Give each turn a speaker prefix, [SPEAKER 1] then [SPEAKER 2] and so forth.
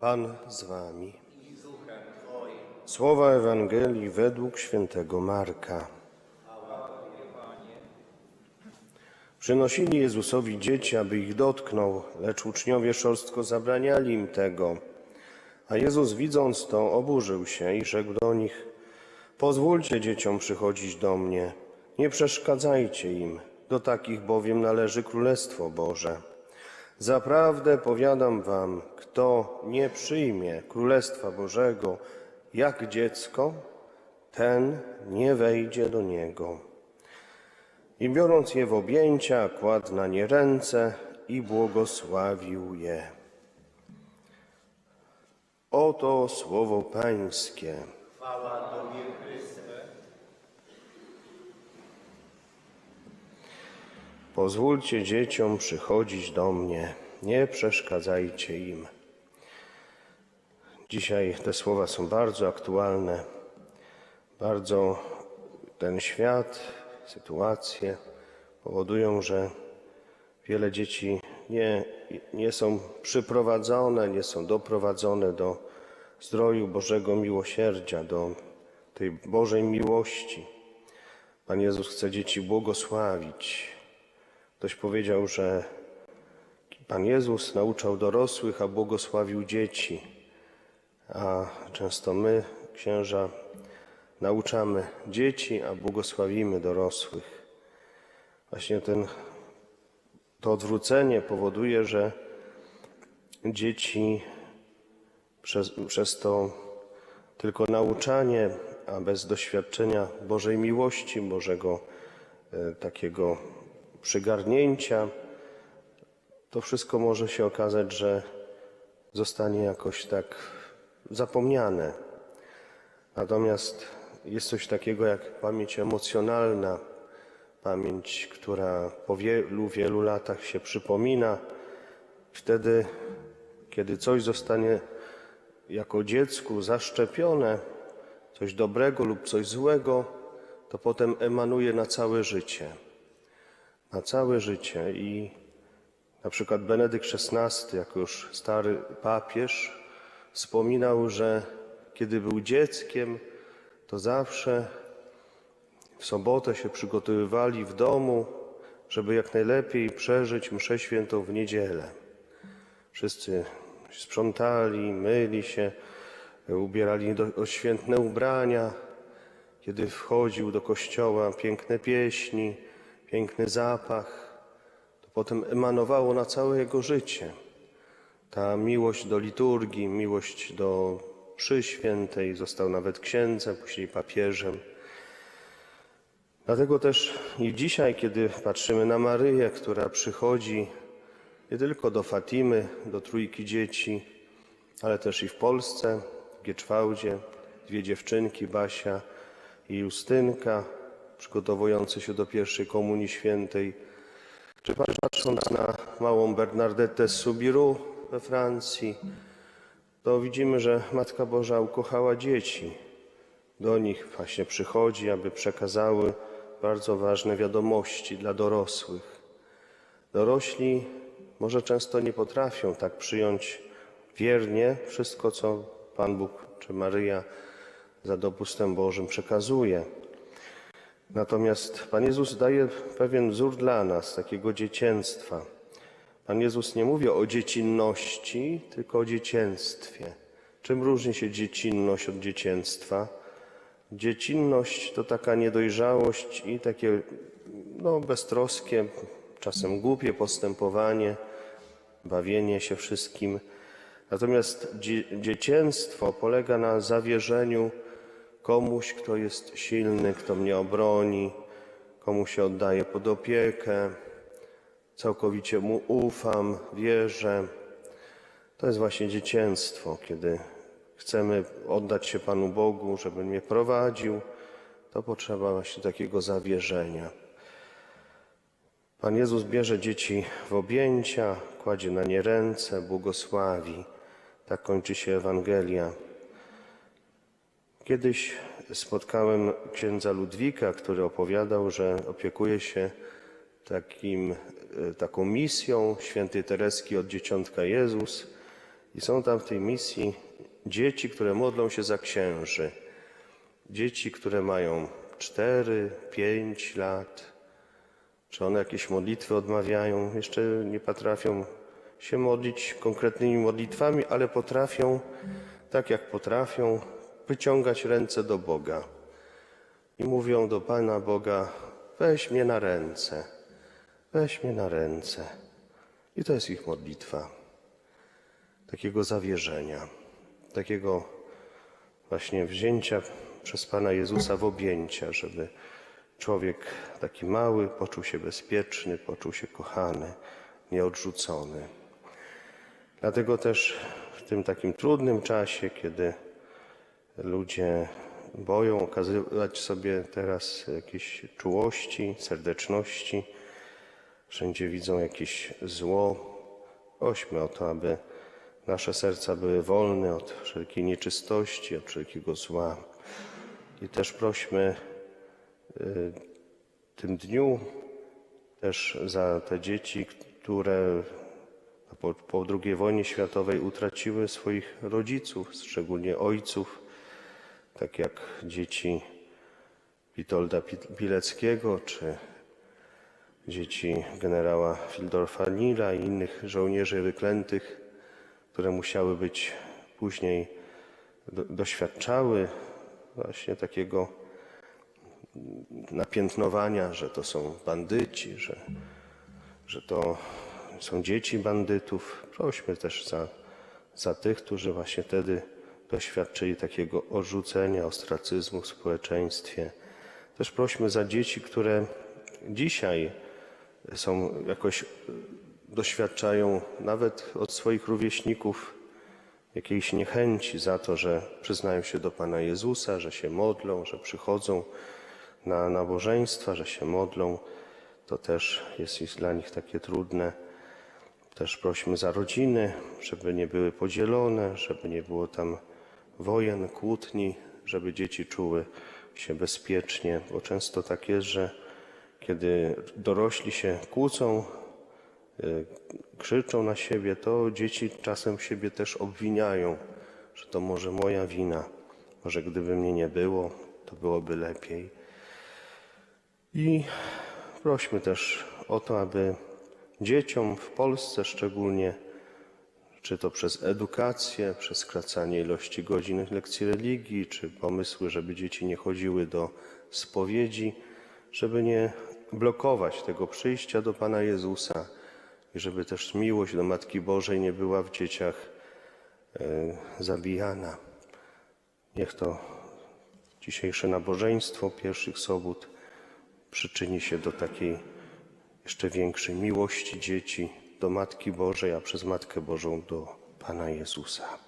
[SPEAKER 1] Pan z wami. Słowa Ewangelii według świętego Marka. Przynosili Jezusowi dzieci, aby ich dotknął, lecz uczniowie szorstko zabraniali im tego. A Jezus widząc to, oburzył się i rzekł do nich: Pozwólcie dzieciom przychodzić do mnie, nie przeszkadzajcie im, do takich bowiem należy Królestwo Boże. Zaprawdę powiadam wam, kto nie przyjmie Królestwa Bożego jak dziecko, ten nie wejdzie do niego. I biorąc je w objęcia, kładł na nie ręce i błogosławił je. Oto słowo Pańskie. Pozwólcie dzieciom przychodzić do mnie, nie przeszkadzajcie im. Dzisiaj te słowa są bardzo aktualne. Bardzo ten świat, sytuacje powodują, że wiele dzieci nie, nie są przyprowadzone, nie są doprowadzone do zdroju Bożego miłosierdzia, do tej Bożej miłości. Pan Jezus chce dzieci błogosławić. Ktoś powiedział, że Pan Jezus nauczał dorosłych, a błogosławił dzieci. A często my, księża, nauczamy dzieci, a błogosławimy dorosłych. Właśnie ten, to odwrócenie powoduje, że dzieci przez, przez to tylko nauczanie, a bez doświadczenia Bożej miłości, Bożego e, takiego przygarnięcia, to wszystko może się okazać, że zostanie jakoś tak zapomniane. Natomiast jest coś takiego jak pamięć emocjonalna, pamięć, która po wielu, wielu latach się przypomina. Wtedy, kiedy coś zostanie jako dziecku zaszczepione, coś dobrego lub coś złego, to potem emanuje na całe życie. Na całe życie. I na przykład Benedykt XVI, jako już stary papież, wspominał, że kiedy był dzieckiem, to zawsze w sobotę się przygotowywali w domu, żeby jak najlepiej przeżyć mszę świętą w niedzielę. Wszyscy sprzątali, myli się, ubierali do, odświętne ubrania. Kiedy wchodził do kościoła, piękne pieśni, piękny zapach, to potem emanowało na całe jego życie. Ta miłość do liturgii, miłość do mszy świętej, został nawet księdzem, później papieżem. Dlatego też i dzisiaj, kiedy patrzymy na Maryję, która przychodzi nie tylko do Fatimy, do trójki dzieci, ale też i w Polsce, w Gieczwałdzie, dwie dziewczynki, Basia i Justynka, przygotowujące się do pierwszej Komunii Świętej, czy patrząc na małą Bernardetę z Subiru we Francji, to widzimy, że Matka Boża ukochała dzieci. Do nich właśnie przychodzi, aby przekazały bardzo ważne wiadomości dla dorosłych. Dorośli może często nie potrafią tak przyjąć wiernie wszystko, co Pan Bóg czy Maryja za dopustem Bożym przekazuje. Natomiast Pan Jezus daje pewien wzór dla nas, takiego dziecięctwa. Pan Jezus nie mówi o dziecinności, tylko o dziecięctwie. Czym różni się dziecinność od dziecięctwa? Dziecinność to taka niedojrzałość i takie no, beztroskie, czasem głupie postępowanie, bawienie się wszystkim. Natomiast dzie dziecięctwo polega na zawierzeniu komuś, kto jest silny, kto mnie obroni, komu się oddaje pod opiekę, całkowicie mu ufam, wierzę. To jest właśnie dziecięctwo, kiedy chcemy oddać się Panu Bogu, żeby mnie prowadził, to potrzeba właśnie takiego zawierzenia. Pan Jezus bierze dzieci w objęcia, kładzie na nie ręce, błogosławi. Tak kończy się Ewangelia. Kiedyś spotkałem księdza Ludwika, który opowiadał, że opiekuje się takim, e, taką misją świętej Tereski od Dzieciątka Jezus I są tam w tej misji dzieci, które modlą się za księży. Dzieci, które mają 4, 5 lat. Czy one jakieś modlitwy odmawiają? Jeszcze nie potrafią się modlić konkretnymi modlitwami, ale potrafią, tak jak potrafią, wyciągać ręce do Boga. I mówią do Pana Boga: weź mnie na ręce, weź mnie na ręce. I to jest ich modlitwa. Takiego zawierzenia, takiego właśnie wzięcia przez Pana Jezusa w objęcia, żeby człowiek taki mały poczuł się bezpieczny, poczuł się kochany, nieodrzucony. Dlatego też w tym takim trudnym czasie, kiedy ludzie boją okazywać sobie teraz jakieś czułości, serdeczności, wszędzie widzą jakieś zło, prośmy o to, aby nasze serca były wolne od wszelkiej nieczystości, od wszelkiego zła. I też prośmy y, tym dniu też za te dzieci, które po, po II wojnie światowej utraciły swoich rodziców, szczególnie ojców, tak jak dzieci Witolda Pi- Pileckiego czy dzieci generała Fildorfa Nila i innych żołnierzy wyklętych, które musiały być później, do, doświadczały właśnie takiego napiętnowania, że to są bandyci, że, że to są dzieci bandytów. Prośmy też za, za tych, którzy właśnie wtedy doświadczyli takiego odrzucenia, ostracyzmu w społeczeństwie. Też prośmy za dzieci, które dzisiaj są jakoś doświadczają nawet od swoich rówieśników jakiejś niechęci za to, że przyznają się do Pana Jezusa, że się modlą, że przychodzą na nabożeństwa, że się modlą. To też jest jest dla nich takie trudne. Też prośmy za rodziny, żeby nie były podzielone, żeby nie było tam wojen, kłótni, żeby dzieci czuły się bezpiecznie, bo często tak jest, że kiedy dorośli się kłócą, y, krzyczą na siebie, to dzieci czasem siebie też obwiniają, że to może moja wina, może gdyby mnie nie było, to byłoby lepiej. I prośmy też o to, aby dzieciom w Polsce szczególnie, czy to przez edukację, przez skracanie ilości godzin lekcji religii, czy pomysły, żeby dzieci nie chodziły do spowiedzi, żeby nie blokować tego przyjścia do Pana Jezusa i żeby też miłość do Matki Bożej nie była w dzieciach e, zabijana. Niech to dzisiejsze nabożeństwo pierwszych sobót przyczyni się do takiej jeszcze większej miłości dzieci do Matki Bożej, a przez Matkę Bożą do Pana Jezusa.